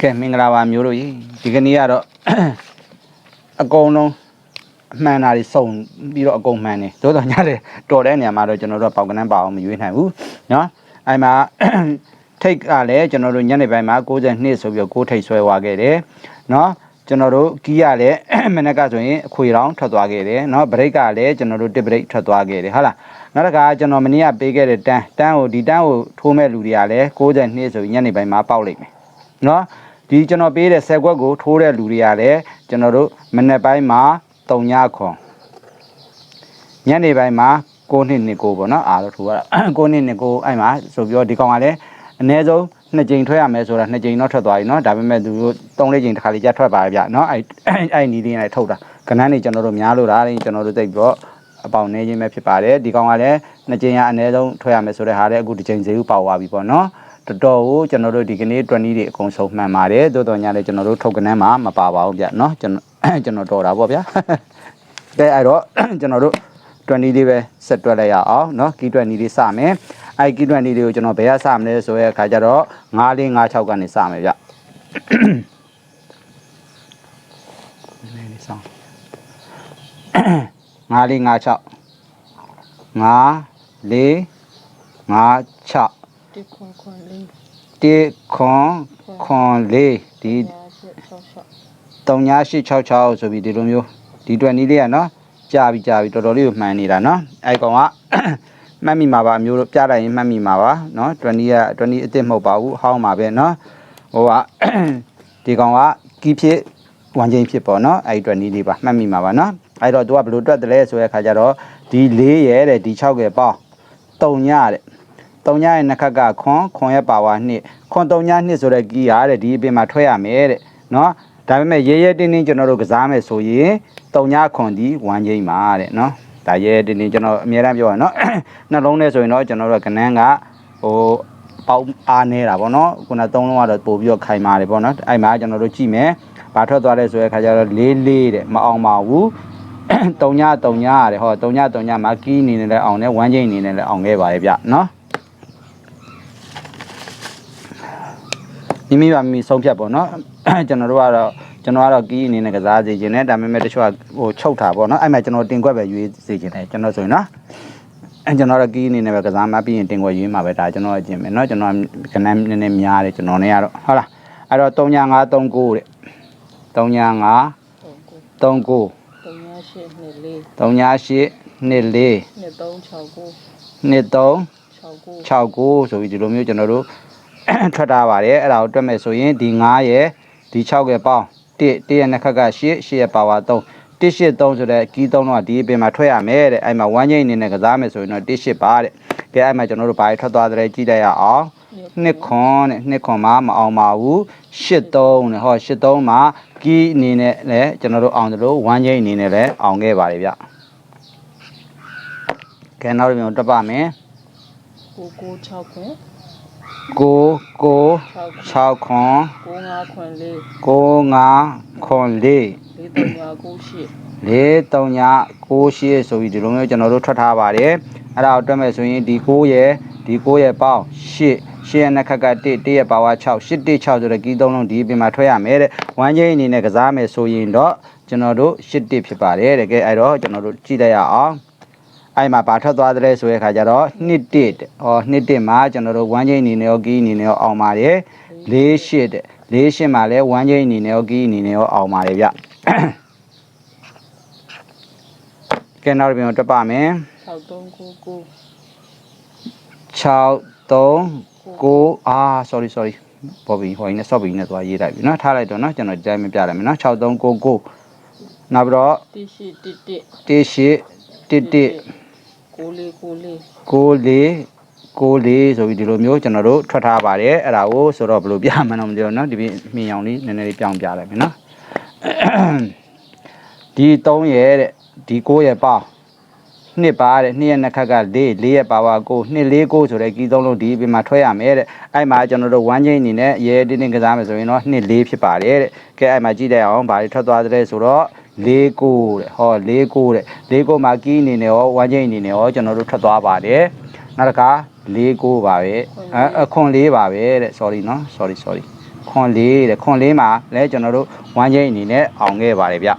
ကဲမင်္ဂလာပါမျိုးတို့ရေဒီကနေ့ကတော့ အကုန်လုံးအမှန်တာတွေစုံပြီးတော့အကုန်မှန်နေသို့တော်ညတယ်တော်တဲ့နေရာမှာတော့ကျွန်တော်တို့ကပေါက်ကနန်းပါအောင်မရွေးနိုင်ဘူးเนาะအဲ့မှာ ထိတ်ကလည်းကျွန်တော်တို့ညနေပိုင်းမှာ62ဆိုပြီးတော့6ထိတ်ဆွဲသွားခဲ့တယ်เนาะကျွန်တော်တို့ကီးရလည်း မနေ့ကဆိုရင်အခွေတောင်ထွက်သွားခဲ့တယ်เนาะဘရိတ်ကလည်းကျွန်တော်တို့တစ်ဘရိတ်ထွက်သွားခဲ့တယ်ဟုတ်လားနောက်တစ်ခါကျွန်တော်မနေ့ကပေးခဲ့တဲ့တန်းတန်းကိုဒီတန်းကိုထိုးမဲ့လူတွေကလည်း62ဆိုပြီးညနေပိုင်းမှာပေါက်လိုက်မယ် เนาะ ဒီကျွန်တော်ပေးတဲ့ဆက်ကွက်ကိုထိုးတဲ့လူတွေကလည်းကျွန်တော်တို့မနေ့ပိုင်းမှာတုံညခွန်ညနေပိုင်းမှာ6နှစ်နှစ်ကိုပေါ့နော်အားလို့ထိုးရတာ 6နှစ်နှစ်ကိုအဲ့မှာဆိုပြီးတော့ဒီကောင်ကလည်းအနည်းဆုံးနှစ်ကြိမ်ထွက်ရမယ်ဆိုတာနှစ်ကြိမ်တော့ထွက်သွားပြီเนาะဒါပေမဲ့သူတို့3လေးကြိမ်တစ်ခါလေးကြာထွက်ပါဗျเนาะအဲ့အဲ့နီးလေးနဲ့ထုတ်တာကနန်းနေကျွန်တော်တို့များလို့တာလည်းကျွန်တော်တို့သိပြီးတော့အပေါင်နေခြင်းပဲဖြစ်ပါတယ်ဒီကောင်ကလည်းနှစ်ကြိမ်ကအနည်းဆုံးထွက်ရမယ်ဆိုတဲ့ဟာလည်းအခုတစ်ကြိမ်ဈေးဥပေါသွားပြီပေါ့เนาะ တော်တော်ကိုကျွန်တော်တို့ဒီကနေ့20တွေအကုန်ဆုံးမှန်ပါတယ်တိုးတော်ညာလည်းကျွန်တော်တို့ထုတ်ကနန်းမှာမပါပါဘူးဗျเนาะကျွန်တော်ကျွန်တော်တော်တာပေါ့ဗျာကဲအဲ့တော့ကျွန်တော်တို့20လေးပဲဆက်တွက်လိုက်ရအောင်เนาะကီ20လေးစမယ်အဲ့ကီ20လေးကိုကျွန်တော်ဘယ်ကစမလဲဆိုရဲအခါကျတော့9456ကနေစမယ်ဗျနည်းနည်းလေးစောင်း9456 5 4 5 6 တစ်ခွန်ခွန်လေးတေခွန်ခွန်လေးဒီညာရှစ်ဆောက်ဆောက်3866ဆိုပြီးဒီလိုမျိုးဒီတွက်နီးလေးကနော်ကြာပြီကြာပြီတော်တော်လေးကိုမှန်နေတာနော်အဲ့ကောင်ကမှတ်မိမှာပါအမျိုးတို့ပြလိုက်ရင်မှတ်မိမှာပါနော်20က20အစ်စ်မဟုတ်ပါဘူးအဟောင်းပါပဲနော်ဟိုကဒီကောင်ကကီးဖြစ်ဝမ်ချင်းဖြစ်ပေါ့နော်အဲ့ဒီတွက်နီးလေးပါမှတ်မိမှာပါနော်အဲ့တော့သူကဘယ်လိုတွက်တယ်လဲဆိုတဲ့အခါကျတော့ဒီ4ရဲတဲ့ဒီ6ရဲ့ပေါင်း3ညတဲ့ တုံညရဲ့နှစ်ခက်ကခွန်ခွန်ရဲ့ပါဝါနှစ်ခွန်တုံညနှစ်ဆိုတဲ့ကီးရတဲ့ဒီအပြင်မှာထွက်ရမယ်တဲ့နော်ဒါပေမဲ့ရဲရဲတင်းတင်းကျွန်တော်တို့ကစားမယ်ဆိုရင်တုံညခွန်ဒီဝမ်းချင်းပါတဲ့နော်ဒါရဲရဲတင်းတင်းကျွန်တော်အများအားပြောရနော်နှလုံးနဲ့ဆိုရင်တော့ကျွန်တော်တို့ကနန်းကဟိုပေါက်အားနေတာပေါ့နော်ခုနသုံးလုံးကတော့ပို့ပြီးတော့ခိုင်ပါတယ်ပေါ့နော်အဲ့မှာကျွန်တော်တို့ကြည့်မယ်ဘာထွက်သွားလဲဆိုတဲ့ခါကျတော့လေးလေးတဲ့မအောင်ပါဘူးတုံညတုံညရတယ်ဟောတုံညတုံညမှာကီးအနေနဲ့လည်းအောင်တယ်ဝမ်းချင်းအနေနဲ့လည်းအောင်ခဲ့ပါတယ်ဗျနော် မိမိပါမိမိဆုံးဖြတ်ပေါ့နော်ကျွန်တော်တို့ကတော့ကျွန်တော်ကတော့ကီးအနေနဲ့ကစားစေခြင်းနဲ့ဒါပေမဲ့တချို့ကဟိုချုပ်တာပေါ့နော်အဲ့မှာကျွန်တော်တင်ကွက်ပဲရွေးစေခြင်းတယ်ကျွန်တော်ဆိုရင်နော်အဲ့ကျွန်တော်တော့ကီးအနေနဲ့ပဲကစားမှပြီးရင်တင်ကွက်ရွေးမှာပဲဒါကျွန်တော်အကျင့်ပဲနော်ကျွန်တော်ကနန်းနည်းနည်းများတယ်ကျွန်တော်နဲ့ကတော့ဟုတ်လားအဲ့တော့3ညာ5 3 9တဲ့3ညာ5သုံးကို3 9သုံးညာရှစ်နှစ်လေး3ညာ8 2 4နှစ်သုံး6ကို2 3 6ကို6 9ဆိုပြီးဒီလိုမျိုးကျွန်တော်တို့ ထွက်ထားပါတယ်အဲ့ဒါကိုတွက်မယ်ဆိုရင်ဒီ9ရဲ့ဒီ6ရဲ့ပေါင်း1 1ရဲ့နှစ်ခက်က8 8ရဲ့ပါဝါ3 1 8 3ဆိုတဲ့ကီး3တော့ဒီအပြင်မှာထွက်ရမယ်တဲ့အဲ့မှာ1ချိန်အနေနဲ့ကစားမယ်ဆိုရင်တော့1 8ပါတဲ့ကဲအဲ့မှာကျွန်တော်တို့ဘာတွေထွက်သွားတယ်ကြည့်လိုက်ရအောင်နှစ်ခွန်တဲ့နှစ်ခွန်မှာမအောင်ပါဘူး8 3တဲ့ဟော8 3မှာကီးအနေနဲ့လည်းကျွန်တော်တို့အောင်တယ်လို့1ချိန်အနေနဲ့လည်းအောင်ခဲ့ပါတယ်ဗျကဲနောက်တစ်မျိုးတွက်ပါမယ်ကိုကို6ခွန် ကိုကို6ခွန်6ခွန်ကို5ခွန်လေးကိုငါခွန်လေးလေးသုံးညာကိုရှစ်လေးတုံညာကိုရှိဆိုပြီးဒီလိုမျိုးကျွန်တော်တို့ထွက်ထားပါတယ်အဲ့ဒါကိုတွက်မယ်ဆိုရင်ဒီ9ရဲ့ဒီ9ရဲ့ပေါင်း8 8ရဲ့နှစ်ခက်က1 1ရဲ့ပါဝါ6 8 1 6ဆိုတဲ့ကီးသုံးလုံးဒီအပြင်မှာထွက်ရမယ်တဲ့ဝမ်းချင်းအနေနဲ့ကစားမယ်ဆိုရင်တော့ကျွန်တော်တို့8 1ဖြစ်ပါတယ်တဲ့ကဲအဲ့တော့ကျွန်တော်တို့ကြည့်လိုက်ရအောင် အဲ့မှာဘာထွက်သွားသလဲဆိုတဲ့အခါကျတော့2 1တဲ့ဟော2 1မှာကျွန်တော်တို့ဝမ်းချင်းအနေနဲ့ရောကီးအနေနဲ့ရောအောင်ပါတယ်4 8တဲ့4 8မှာလည်းဝမ်းချင်းအနေနဲ့ရောကီးအနေနဲ့ရောအောင်ပါတယ်ဗျ ကဲနောက်တစ်ပြန်တက်ပါမယ် 6 3ကိုကို 6 3 9အာ sorry sorry ပေါ်ပြီဟိုင်းနဲ့ sorry နဲ့သွားရေးလိုက်ပြီเนาะထားလိုက်တော့เนาะကျွန်တော်ဒီတိုင်းမပြလိုက်မယ်เนาะ6 3 9 9နောက်ပြီးတော့ တိရှိ တိတိ 1 8 1 1 ကိုလေးကိုလေး 9 4 9 4ဆိုပြီးဒီလိုမျိုးကျွန်တော်တို့ထွက်ထားပါတယ်အဲ့ဒါကိုဆိုတော့ဘယ်လိုပြမှန်းတော့မသိဘူးเนาะဒီပြင်မြင်အောင်လေးနည်းနည်းလေးပြောင်းပြလိုက်မယ်เนาะဒီ3ရဲ့တဲ့ဒီ9ရဲ့ပေါင်းနှစ်ပါတဲ့နှစ်ရဲ့နှစ်ခက်က4 4ရဲ့ပါဝါ9နှစ်4 9ဆိုတဲ့ကီးသုံးလုံးဒီအပြင်မှာထွက်ရမယ်တဲ့အဲ့မှာကျွန်တော်တို့1ချင်းအနေနဲ့ရဲတင်းတင်းကစားမယ်ဆိုရင်တော့နှစ်4ဖြစ်ပါတယ်တဲ့ကဲအဲ့မှာကြည့်လိုက်အောင်ဗာတွေထွက်သွားတဲ့ဆိုတော့ ၄ကိုတဲ့ဟော၄ကိုတဲ့၄ကိုမှာကီးအနေနဲ့ရောဝမ်းကျိန်းအနေနဲ့ရောကျွန်တော်တို့ထွက်သွားပါတယ်နောက်တစ်ခါ၄ကိုပါပဲအခွန်၄ပါပဲတဲ့ sorry နော် sorry sorry ခွန်၄တဲ့ခွန်၄မှာလည်းကျွန်တော်တို့ဝမ်းကျိန်းအနေနဲ့အောင်ခဲ့ပါတယ်ဗျ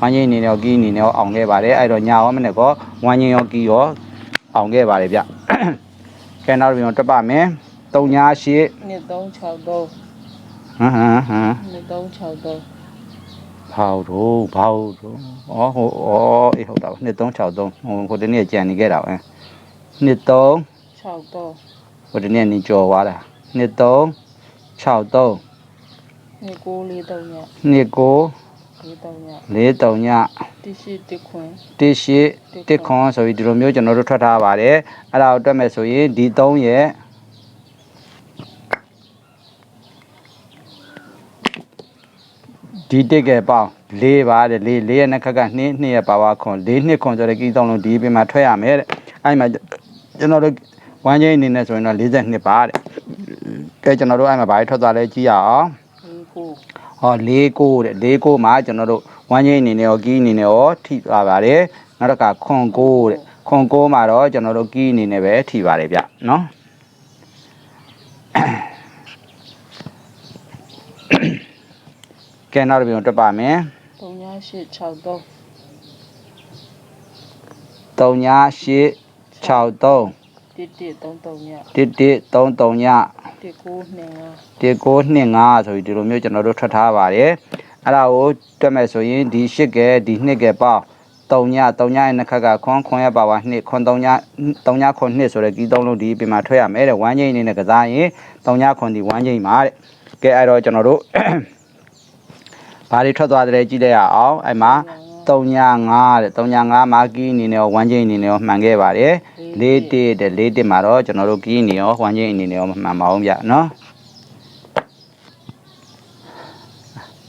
ဝမ်းကျိန်းအနေနဲ့ရောကီးအနေနဲ့ရောအောင်ခဲ့ပါတယ်အဲ့တော့ညာရောမနဲ့ကောဝမ်းကျိန်းရောကီးရောအောင်ခဲ့ပါတယ်ဗျကဲနောက်တစ်ပြန်တက်ပါမယ်3ညာ8 2 3 6 3ဟမ်ဟမ်ဟမ်2 3 6 3 ဘာတို့ဘာတို့ဩဟိုဩအေးဟုတ်တာပါ2363ဟိုဟိုဒီနေ့ကြံနေခဲ့တာပဲ2363ဟိုဒီနေ့နေကြော်သွားတာ2363 2943ည2943ည43ည1810ခွန်း1810ခွန်းဆိုပြီးဒီလိုမျိုးကျွန်တော်တို့ထွက်ထားပါတယ်အဲ့ဒါကိုတွက်မယ်ဆိုရင်ဒီ3ရဲ့ ဒီတစ်ကပေါင်း၄ပါတဲ့၄၄ရဲ့နှစ်ခက်က2 2ရဲ့ပါဝါခွန်၄နှစ်ခွန်ဆိုတဲ့ကီးသုံးလုံးဒီပြင်မှာထွက်ရမယ်တဲ့အဲ့မှာကျွန်တော်တို့ဝမ်းချင်းအနေနဲ့ဆိုရင်တော့42ပါတဲ့ကဲကျွန်တော်တို့အဲ့မှာဘာတွေထွက်သွားလဲကြည့်ရအောင်လေးကိုဟော၄ကိုတဲ့၄ကိုမှာကျွန်တော်တို့ဝမ်းချင်းအနေနဲ့ရောကီးအနေနဲ့ရောထိသွားပါတယ်နောက်တစ်ခါခွန်ကိုတဲ့ခွန်ကိုမှာတော့ကျွန်တော်တို့ကီးအနေနဲ့ပဲထိပါတယ်ဗျနော် ကဲနောက်တစ်ပြုံတက်ပါမယ်3ည863 3ည8 63တစ်တစ်33ည1133ညတစ်9နှစ်5 1925ဆိုပြီးဒီလိုမျိုးကျွန်တော်တို့ထွက်ထားပါတယ်အဲ့ဒါကိုတွက်မယ်ဆိုရင်ဒီ8ကဲဒီ2ကဲပေါင်း3ည3ညရဲ့နှစ်ခက်ကခွန်ခွန်ရပါပါ2ခွန်3ည3ညခွန်2ဆိုတဲ့ကီးသုံးလုံးဒီပြင်မှာထွက်ရမယ်တဲ့ဝမ်းချင်းအနေနဲ့ကစားရင်3ညခွန်ဒီဝမ်းချင်းမှာတဲ့ကဲအဲ့တော့ကျွန်တော်တို့ ဘာတွေထွက်သွားတယ်ကြည့်လိုက်ရအောင်အဲ့မှာ3ည5တဲ့3ည5မှာကီးအနေနဲ့ရောဝမ်းချင်းအနေနဲ့ရောမှန်ခဲ့ပါတယ်4တစ်တဲ့4တစ်မှာတော့ကျွန်တော်တို့ကီးအနေရောဝမ်းချင်းအနေနဲ့ရောမမှန်ပါဘူးဗျနော်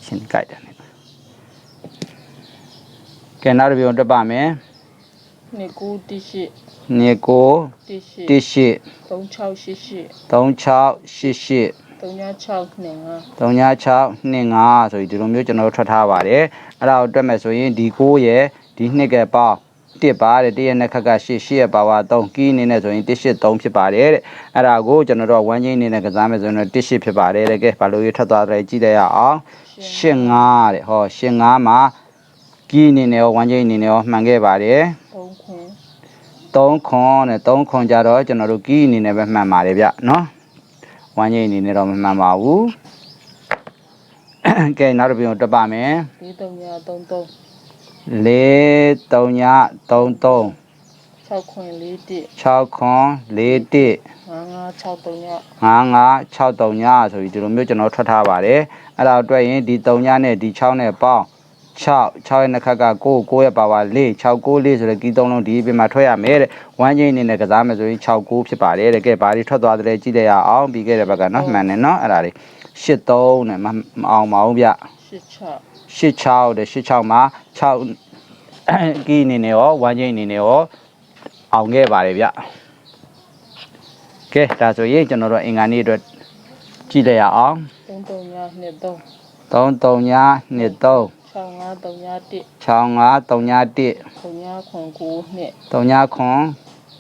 ရှင်းကြိုက်တယ်နဲ့ကဲနောက်တစ်ပြုံတက်ပါမယ်နှစ်9တစ်ရှိနေကိုတစ်ရှိတစ်ရှိ3688 3688 3ည6နှစ်5 3625ဆိုပြီးဒီလိုမျိုးကျွန်တော်တို့ထွက်ထားပါတယ်အဲ့ဒါကိုတွက်မယ်ဆိုရင်ဒီ9ရဲ့ဒီ2ကပေါင်းတစ်ပါတဲ့တည့်ရဲ့နှစ်ခက်က8 8ရဲ့ပါဝါ3ကီးအနေနဲ့ဆိုရင်183ဖြစ်ပါတယ်တဲ့အဲ့ဒါကိုကျွန်တော်တို့ဝမ်းချင်းအနေနဲ့ကစားမယ်ဆိုရင်တော့18ဖြစ်ပါတယ်တဲ့ကဲဘာလို့ရထွက်သွားတယ်ကြည့်လိုက်ရအောင်85တဲ့ဟော85မှာကီးအနေနဲ့ရောဝမ်းချင်းအနေနဲ့ရောမှန်ခဲ့ပါတယ်3ခွင်3ခွန်နဲ့3ခွန်ကြတော့ကျွန်တော်တို့ကီးအနေနဲ့ပဲမှန်ပါတယ်ဗျနော် ဝမ်းကြီးအနေနဲ့တော့မမှန်ပါဘူးကဲနောက်တစ်ပြုံတက်ပါမယ်လေး3ည33 4 3ည33 6ခွင်4တစ်6ခွန်4 1 5 5 6 3ည5 5 6 3ညဆိုပြီးဒီလိုမျိုးကျွန်တော်ထွက်ထားပါတယ်အဲ့ဒါအတွက်ရင်ဒီ3ညနဲ့ဒီ6နဲ့ပေါင်း 6 6ရဲ့နှစ်ခက်က9 9ရဲ့ပါဝါ4 6 9 4ဆိုတဲ့ကီးသုံးလုံးဒီပြင်မှာထွက်ရမယ်တဲ့ဝမ်းချင်းအနေနဲ့ကစားမယ်ဆိုရင်6 9ဖြစ်ပါတယ်တဲ့ကဲဘာတွေထွက်သွားတယ်ကြည့်လိုက်ရအောင်ပြီးခဲ့တဲ့ဘက်ကနော်မှန်တယ်နော်အဲ့ဒါတွေ8 3နဲ့မမအောင်ပါဘူးဗျ86 86တဲ့86မှာ6ကီးအနေနဲ့ရောဝမ်းချင်းအနေနဲ့ရောအောင်ခဲ့ပါတယ်ဗျကဲဒါဆိုရင်ကျွန်တော်တို့အင်္ဂါနေ့အတွက်ကြည့်လိုက်ရအောင်3 3ည2 3 3 3ည2 3 6 5 3ည1 65 3ည1 3ညခွန်9နှစ်3ညခွန်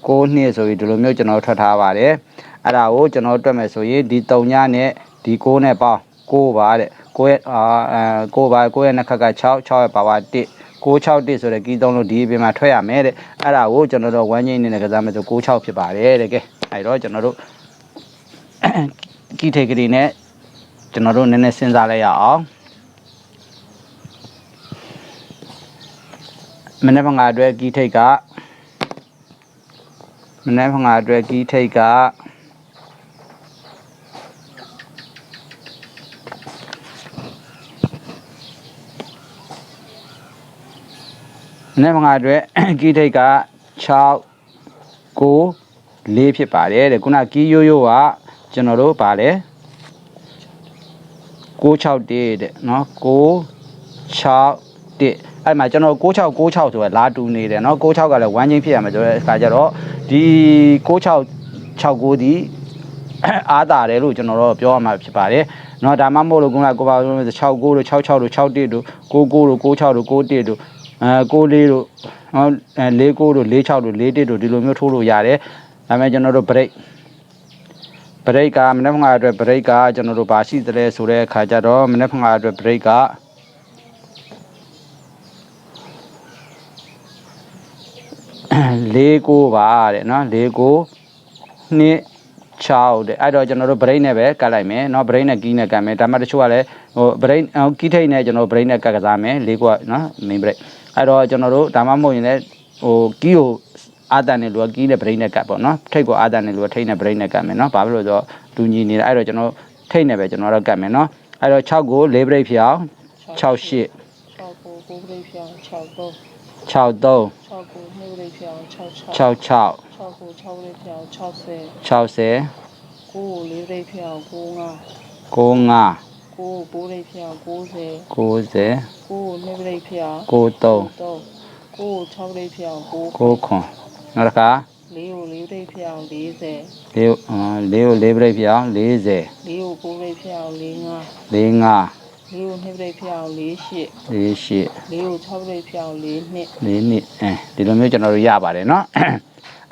6နှစ်ဆိုပြီးဒီလိုမျိုးကျွန်တော်ထွက်ထားပါတယ်အဲ့ဒါကိုကျွန်တော်တွက်မယ်ဆိုရင်ဒီ3ညနဲ့ဒီ6နဲ့ပေါင်း6ပါတဲ့6ရဲ့အာအဲ6ပါ6ရဲ့နှစ်ခက်က6 6ရဲ့ပါပါ1 661ဆိုတဲ့ကီးသုံးလို့ဒီအပြင်မှာထွက်ရမယ်တဲ့အဲ့ဒါကိုကျွန်တော်တို့ဝမ်းချင်းအနေနဲ့ကစားမယ်ဆို66ဖြစ်ပါတယ်တဲ့ကဲအဲ့တော့ကျွန်တော်တို့ကီးထိတ်ကလေးနဲ့ကျွန်တော်တို့နည်းနည်းစဉ်းစားလိုက်ရအောင် မနေ့ကငါအတွက်ကီးထိတ်ကမနေ့ကငါအတွက်ကီးထိတ်ကမနေ့ကငါအတွက်ကီးထိတ်က6 9 4ဖြစ်ပါတယ်တဲ့ခုနကီးရိုးရိုးကကျွန်တော်တို့ဗာလဲ661တဲ့เนาะ661 အဲ့မှာကျွန်တော်6666ဆိုရလာတူနေတယ်เนาะ66ကလည်း1ချင်းဖြစ်ရမှာဆိုတဲ့အခါကျတော့ဒီ6669ဒီ အားတာတယ်လို့ကျွန်တော်တို့ပြောရမှာဖြစ်ပါတယ်เนาะဒါမှမဟုတ်လို့ခုနကကိုပါလို့69တို့66တို့61တို့99တို့96တို့91တို့အဲ94တို့เนาะ49တို့46တို့41တို့ဒီလိုမျိုးထိုးလို့ရတယ်ဒါပေမဲ့ကျွန်တော်တို့ break ဘရိတ်ကမနေ့ကအတွက်ဘရိတ်ကကျွန်တော်တို့ဘာရှိသလဲဆိုတဲ့အခါကျတော့မနေ့ကအတွက်ဘရိတ်က ၄ကိုပါတဲ့နော်၄ကိုနှစ်6တဲ့အဲ့တော့ကျွန်တော်တို့ brain နဲ့ပဲကတ်လိုက်မယ်เนาะ brain နဲ့ key နဲ့ကတ်မယ်ဒါမှတချို့ကလည်းဟို brain ဟို key ထိတ်နဲ့ကျွန်တော် brain နဲ့ကတ်ကစားမယ်၄ကိုကเนาะ main brain အဲ့တော့ကျွန်တော်တို့ဒါမှမဟုတ်ရင်လည်းဟို key ကိုအာတန်နဲ့လူက key နဲ့ brain နဲ့ကတ်ပေါ့เนาะထိတ်ကိုအာတန်နဲ့လူကထိတ်နဲ့ brain နဲ့ကတ်မယ်เนาะဘာဖြစ်လို့လဲဆိုတော့တူညီနေတာအဲ့တော့ကျွန်တော်ထိတ်နဲ့ပဲကျွန်တော်တို့ကတ်မယ်เนาะအဲ့တော့6ကို4 brain ဖြစ်အောင်6 8 6ကို9ပြိဖြောင်း6 3 6 3 6ကို2ပြိဖြောင်း6 6 6 6 6ကို6ပြိဖြောင်း60 60 9ကို4ပြိဖြောင်း95 95 9ကို9ပြိဖြောင်း90 90 9ကို2ပြိဖြောင်း93 3 9ကို6ပြိဖြောင်း9 9ခွန်နောက်တစ်ခါ4ကို4ပြိဖြောင်း40လေးအာလေးကိုလေးပြိတ်ပြောင်း40 4ကို9ပြိဖြောင်း45 45 4ကို2ပြိဖြောင်း48 48 4ကို6ပြိဖြောင်း4နှစ် လေးနှစ်အဲဒီလိုမျိုးကျွန်တော်တို့ရပါတယ်เนาะ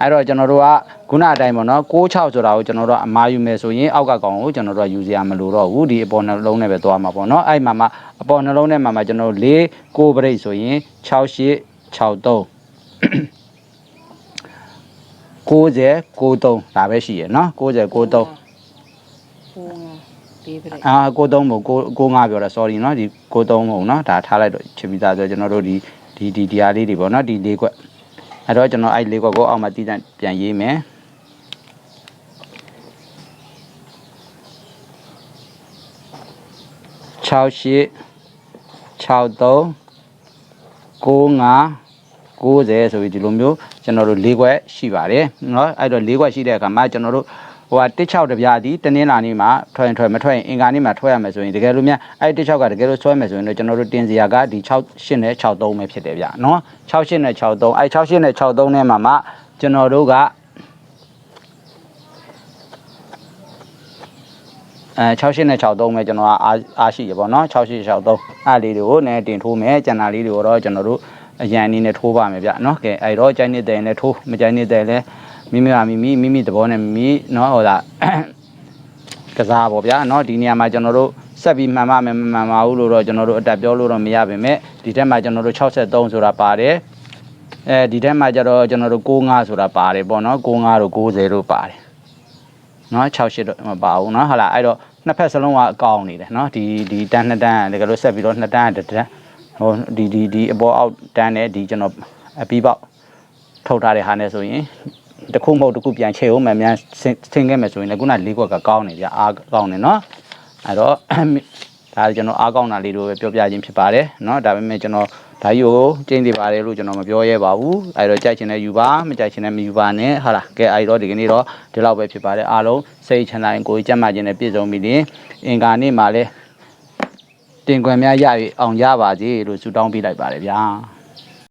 အဲ့တော့ကျွန်တော်တို့ကခုနအတိုင်းပေါ့နော်66ဆိုတာကိုကျွန်တော်တို့ကအမားယူမယ်ဆိုရင်အောက်ကကောင်ကိုကျွန်တော်တို့ကယူစရာမလိုတော့ဘူးဒီအပေါ်နှလုံးနဲ့ပဲသွားမှာပေါ့နော်အဲ့မှာမှအပေါ်နှလုံးနဲ့မှာမှကျွန်တော်တို့၄9ပြိတ်ဆိုရင်68 63 90 93ဒါပဲရှိရယ်နော်90 93 95 4ပြိ အာ93မဟုတ်95ပြောတာ sorry เนาะဒီ93မဟုတ်เนาะဒါထားလိုက်တော့ချစ်ပြီးသားဆိုကျွန်တော်တို့ဒီဒီဒီဒီအားလေးတွေပေါ့เนาะဒီလေးခွက်အဲ့တော့ကျွန်တော်အဲ့လေးခွက်ကိုအောက်မှာတည်တံ့ပြန်ရေးမယ်68 63 95 90ဆိုပြီးဒီလိုမျိုးကျွန်တော်တို့၄ခွက်ရှိပါတယ်เนาะအဲ့တော့၄ခွက်ရှိတဲ့အခါမှာကျွန်တော်တို့ ဟိုကတစ်ချောက်တစ်ပြားဒီတနင်္လာနေ့မှာထွက်ရင်ထွက်မထွက်ရင်အင်္ဂါနေ့မှာထွက်ရမယ်ဆိုရင်တကယ်လို့များအဲ့တစ်ချောက်ကတကယ်လို့ဆွဲမယ်ဆိုရင်တော့ကျွန်တော်တို့တင်စရာကဒီ6 8နဲ့63ပဲဖြစ်တယ်ဗျနော်6 8နဲ့63အဲ့6 8နဲ့63နဲ့မှာမှကျွန်တော်တို့ကအဲ68နဲ့63ပဲကျွန်တော်ကအားအားရှိရပေါ့နော်68 63အဲ့လေးတွေကိုနည်းတင်ထိုးမယ်ကျန်တာလေးတွေကိုတော့ကျွန်တော်တို့အရန်အနေနဲ့ထိုးပါမယ်ဗျနော်ကဲအဲ့တော့ကြိုက်နေတဲ့လည်းထိုးမကြိုက်နေတဲ့လည်း မိမိဟာမိမိမိမိသဘောနဲ့မိမိနော်ဟိုဒါ ကစားပေါ့ဗျာเนาะဒီနေရာမှာကျွန်တော်တို့ဆက်ပြီးမှန်ပါမယ်မမှန်ပါဘူးလို့တော့ကျွန်တော်တို့အတက်ပြောလို့တော့မရပါပဲဒီထက်မှာကျွန်တော်တို့63ဆိုတာပါတယ်အဲဒီထက်မှာကျတော့ကျွန်တော်တို့65ဆိုတာပါတယ်ပေါ့နော်65တို့90တို့ပါတယ်เนาะ68တော့မပါဘူးเนาะဟာလားအဲ့တော့နှစ်ဖက်စလုံးကအကောင်းနေတယ်เนาะဒီဒီတန်းနှစ်တန်းတကယ်လို့ဆက်ပြီးတော့နှစ်တန်းတစ်တန်းဟိုဒီဒီဒီအပေါ်အောက်တန်းနဲ့ဒီကျွန်တော်အပီးပေါက်ထုတ်ထားတဲ့ဟာနဲ့ဆိုရင် တစ်ခုမဟုတ်တစ်ခုပြန်ချေအောင်မှမြန်ဆင်းခဲ့မယ်ဆိုရင်လည်းခုနလေးခွက်ကကောင်းနေကြအားကောင်းနေเนาะအဲ့တော့ ဒါကျွန်တော်အားကောင်းတာလေးတို့ပဲပြောပြခြင်းဖြစ်ပါတယ်เนาะဒါပေမဲ့ကျွန်တော်ဒါကြီးကိုကျင်းနေပါတယ်လို့ကျွန်တော်မပြောရဲပါဘူးအဲ့တော့ကြိုက်ချင်တဲ့ယူပါမကြိုက်ချင်တဲ့မယူပါနဲ့ဟာလားကဲအဲ့တော့ဒီကနေ့တော့ဒီလောက်ပဲဖြစ်ပါတယ်အားလုံးစိတ်ချမ်းသာရင်ကိုယ်ကြက်မှခြင်းနဲ့ပြည့်စုံပြီလင်အင်္ဂါနေ့မှာလည်းတင်ခွင်များရပြီအောင်ရပါစေလို့ဆုတောင်းပေးလိုက်ပါတယ်ဗျာ